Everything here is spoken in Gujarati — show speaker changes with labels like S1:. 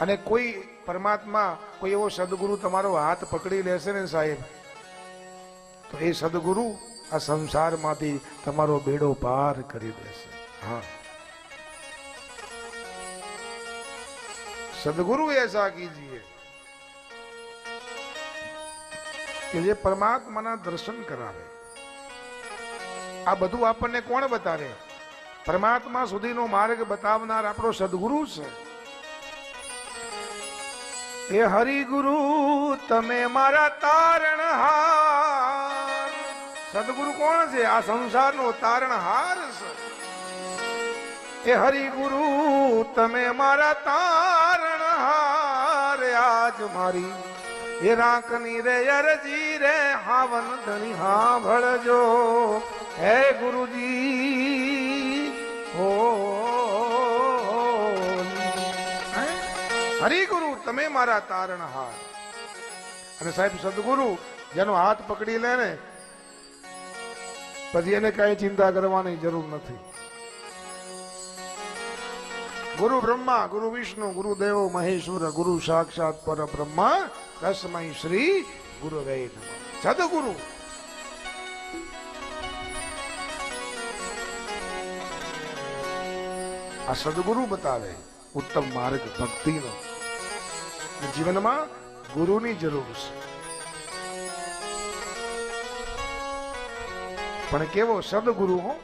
S1: અને કોઈ પરમાત્મા કોઈ એવો સદગુરુ તમારો હાથ પકડી લેશે ને સાહેબ? તો એ સદગુરુ આ સંસારમાંથી તમારો બેડો પાર કરી દેશે. હા. સદગુરુ એસા કીજીએ કે જે પરમાત્માના દર્શન કરાવે. આ બધું આપણને કોણ બતાવે? પરમાત્મા સુધીનો માર્ગ બતાવનાર આપણો સદગુરુ છે. એ હરિગુરુ, તમે મારા તારણહાર. સદગુરુ કોણ છે? આ સંસારનો તારણહાર છે. એ હરિગુરુ, તમે મારા તારણહાર. આજ મારી એ રાખની રે અરજી રે, હાવન ધણી હા ભળજો હે ગુરુજી હરિગુરુ, તમે મારા તારણહાર. અને સાહેબ, સદગુરુ, જેનો હાથ પકડી લે ને, પછી એને કઈ ચિંતા કરવાની જરૂર નથી. ગુરુ બ્રહ્મા, ગુરુ વિષ્ણુ, ગુરુ દેવો, મહેશ્વર, ગુરુ સાક્ષાત પર બ્રહ્મા તસ્મૈ શ્રી ગુરુ સદગુરુ. આ સદગુરુ બતાવે. ઉત્તમ માર્ગ ભક્તિનો. જીવનમાં ગુરુની જરૂર છે. પણ કેવો સદગુરુ હો?